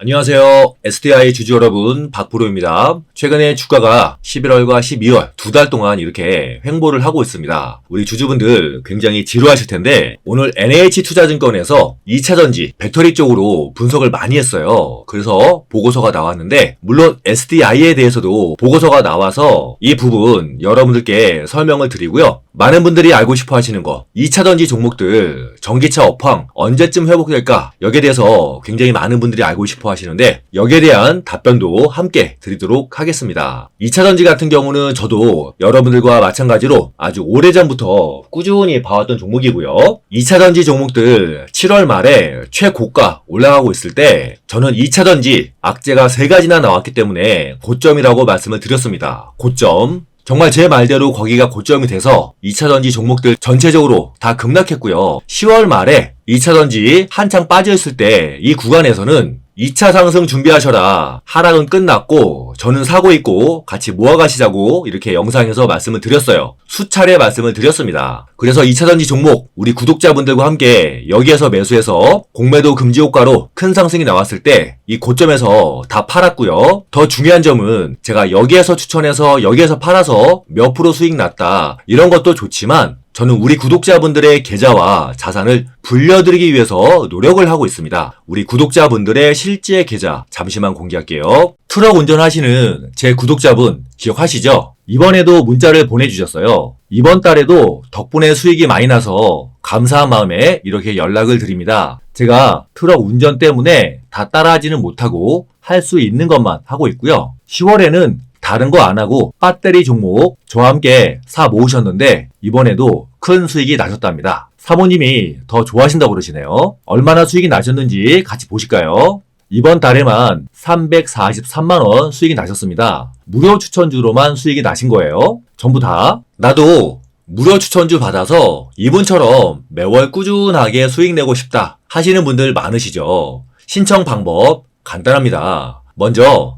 안녕하세요. SDI 주주 여러분, 박프로입니다. 최근에 주가가 11월과 12월 두 달 동안 이렇게 횡보를 하고 있습니다. 우리 주주분들 굉장히 지루하실 텐데, 오늘 NH투자증권에서 2차전지, 배터리 쪽으로 분석을 많이 했어요. 그래서 보고서가 나왔는데, 물론 SDI에 대해서도 보고서가 나와서 이 부분 여러분들께 설명을 드리고요. 많은 분들이 알고 싶어 하시는 거, 2차전지 종목들, 전기차 업황 언제쯤 회복될까? 여기에 대해서 굉장히 많은 분들이 알고 싶어 하시는데, 여기에 대한 답변도 함께 드리도록 하겠습니다. 2차 전지 같은 경우는 저도 여러분들과 마찬가지로 아주 오래전부터 꾸준히 봐왔던 종목이고요. 2차 전지 종목들 7월 말에 최고가 올라가고 있을 때, 저는 2차 전지 악재가 세 가지나 나왔기 때문에 고점이라고 말씀을 드렸습니다. 고점. 정말 제 말대로 거기가 고점이 돼서 2차전지 종목들 전체적으로 다 급락했고요. 10월 말에 2차 전지 한창 빠져있을 때 이 구간에서는 2차 상승 준비하셔라. 하락은 끝났고 저는 사고 있고 같이 모아가시자고 이렇게 영상에서 말씀을 드렸어요. 수차례 말씀을 드렸습니다. 그래서 2차전지 종목 우리 구독자분들과 함께 여기에서 매수해서 공매도 금지 효과로 큰 상승이 나왔을 때 이 고점에서 다 팔았고요. 더 중요한 점은 제가 여기에서 추천해서 여기에서 팔아서 몇 프로 수익 났다. 이런 것도 좋지만 저는 우리 구독자분들의 계좌와 자산을 불려드리기 위해서 노력을 하고 있습니다. 우리 구독자분들의 실제 계좌 잠시만 공개할게요. 트럭 운전하시는 제 구독자분 기억하시죠? 이번에도 문자를 보내주셨어요. 이번 달에도 덕분에 수익이 많이 나서 감사한 마음에 이렇게 연락을 드립니다. 제가 트럭 운전 때문에 다 따라하지는 못하고 할 수 있는 것만 하고 있고요. 10월에는 다른 거 안 하고 배터리 종목 저와 함께 사 모으셨는데 이번에도 큰 수익이 나셨답니다. 사모님이 더 좋아하신다고 그러시네요. 얼마나 수익이 나셨는지 같이 보실까요? 이번 달에만 343만원 수익이 나셨습니다. 무료 추천주로만 수익이 나신 거예요. 전부 다. 나도 무료 추천주 받아서 이분처럼 매월 꾸준하게 수익 내고 싶다 하시는 분들 많으시죠. 신청 방법 간단합니다. 먼저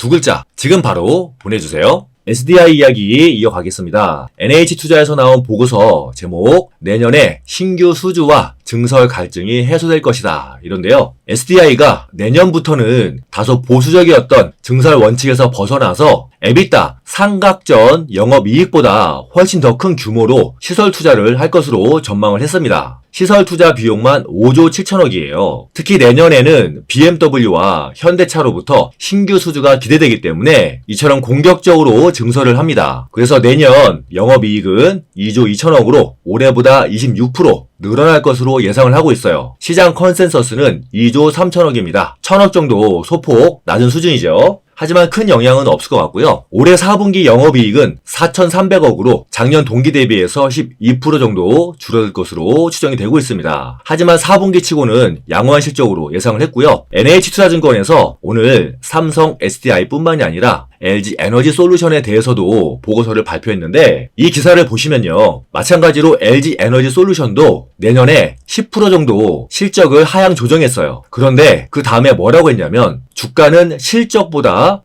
두 글자 지금 바로 보내주세요. SDI 이야기 이어가겠습니다. NH투자에서 나온 보고서 제목 내년에 신규 수주와 증설 갈증이 해소될 것이다. 이런데요. SDI가 내년부터는 다소 보수적이었던 증설 원칙에서 벗어나서 에비타 상각전 영업이익보다 훨씬 더 큰 규모로 시설 투자를 할 것으로 전망을 했습니다. 시설 투자 비용만 5조 7천억이에요. 특히 내년에는 BMW와 현대차로부터 신규 수주가 기대되기 때문에 이처럼 공격적으로 증설을 합니다. 그래서 내년 영업이익은 2조 2천억으로 올해보다 26% 늘어날 것으로 예상을 하고 있어요. 시장 컨센서스는 2조 3천억입니다. 1천억 정도 소폭 낮은 수준이죠. 하지만 큰 영향은 없을 것 같고요. 올해 4분기 영업이익은 4,300억으로 작년 동기 대비해서 12% 정도 줄어들 것으로 추정이 되고 있습니다. 하지만 4분기 치고는 양호한 실적으로 예상을 했고요. NH투자증권에서 오늘 삼성 SDI뿐만이 아니라 LG 에너지 솔루션에 대해서도 보고서를 발표했는데 이 기사를 보시면요. 마찬가지로 LG 에너지 솔루션도 내년에 10% 정도 실적을 하향 조정했어요. 그런데 그 다음에 뭐라고 했냐면 주가는 실적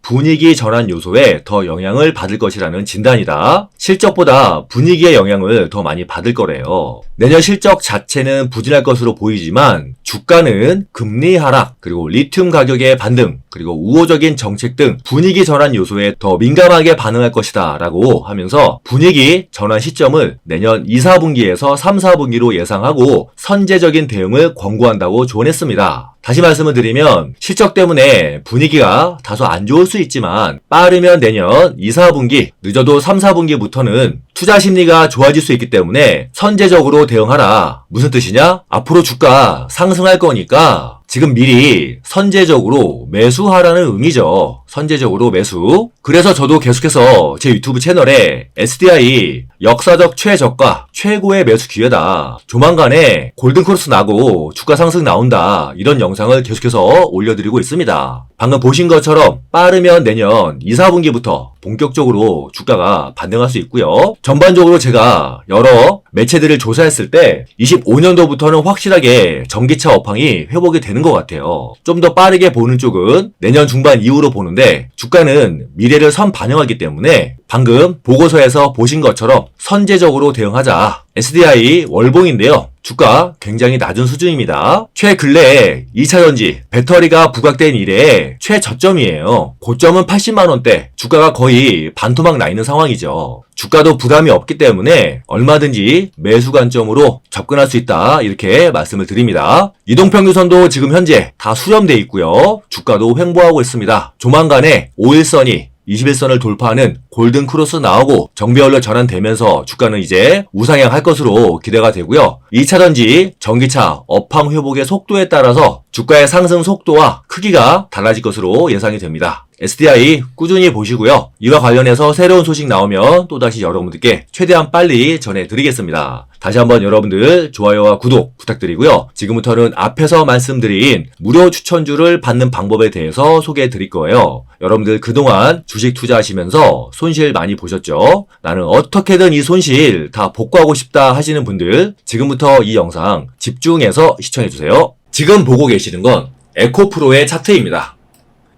분위기 전환 요소에 더 영향을 받을 것이라는 진단이다. 실적보다 분위기의 영향을 더 많이 받을 거래요. 내년 실적 자체는 부진할 것으로 보이지만 주가는 금리 하락, 그리고 리튬 가격의 반등, 그리고 우호적인 정책 등 분위기 전환 요소에 더 민감하게 반응할 것이다 라고 하면서 분위기 전환 시점을 내년 2, 4분기에서 3, 4분기로 예상하고 선제적인 대응을 권고한다고 조언했습니다. 다시 말씀을 드리면 실적 때문에 분위기가 다소 안 좋을 수 있지만 빠르면 내년 2, 4분기, 늦어도 3, 4분기부터는 투자 심리가 좋아질 수 있기 때문에 선제적으로 대응하라. 무슨 뜻이냐? 앞으로 주가 상승할 거니까 지금 미리 선제적으로 매수하라는 의미죠. 선제적으로 매수. 그래서 저도 계속해서 제 유튜브 채널에 SDI 역사적 최저가 최고의 매수 기회다. 조만간에 골든크로스 나고 주가 상승 나온다. 이런 영상을 계속해서 올려드리고 있습니다. 방금 보신 것처럼 빠르면 내년 2, 4분기부터 본격적으로 주가가 반등할 수 있고요. 전반적으로 제가 여러 매체들을 조사했을 때 25년도부터는 확실하게 전기차 업황이 회복이 되는 것 같아요. 좀 더 빠르게 보는 쪽은 내년 중반 이후로 보는데 주가는 미래를 선 반영하기 때문에 방금 보고서에서 보신 것처럼 선제적으로 대응하자. SDI 월봉인데요. 주가 굉장히 낮은 수준입니다. 최근래에 2차전지 배터리가 부각된 이래 최저점이에요. 고점은 80만원대, 주가가 거의 반토막 나 있는 상황이죠. 주가도 부담이 없기 때문에 얼마든지 매수 관점으로 접근할 수 있다. 이렇게 말씀을 드립니다. 이동평균선도 지금 현재 다 수렴돼 있고요. 주가도 횡보하고 있습니다. 조만간에 5일선이 21선을 돌파하는 골든 크로스 나오고 정비열로 전환되면서 주가는 이제 우상향 할 것으로 기대가 되고요. 2차전지 전기차 업황 회복의 속도에 따라서 주가의 상승 속도와 크기가 달라질 것으로 예상이 됩니다. SDI 꾸준히 보시고요. 이와 관련해서 새로운 소식 나오면 또다시 여러분들께 최대한 빨리 전해드리겠습니다. 다시 한번 여러분들 좋아요와 구독 부탁드리고요. 지금부터는 앞에서 말씀드린 무료 추천주를 받는 방법에 대해서 소개해 드릴 거예요. 여러분들 그동안 주식 투자하시면서 손실 많이 보셨죠? 나는 어떻게든 이 손실 다 복구하고 싶다 하시는 분들 지금부터 이 영상 집중해서 시청해 주세요. 지금 보고 계시는 건 에코프로의 차트입니다.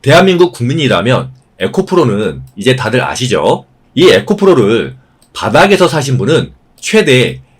대한민국 국민이라면 에코프로는 이제 다들 아시죠? 이 에코프로를 바닥에서 사신 분은 최대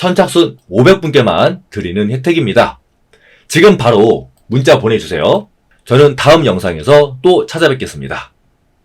선착순 500분께만 드리는 혜택입니다. 지금 바로 문자 보내주세요. 저는 다음 영상에서 또 찾아뵙겠습니다.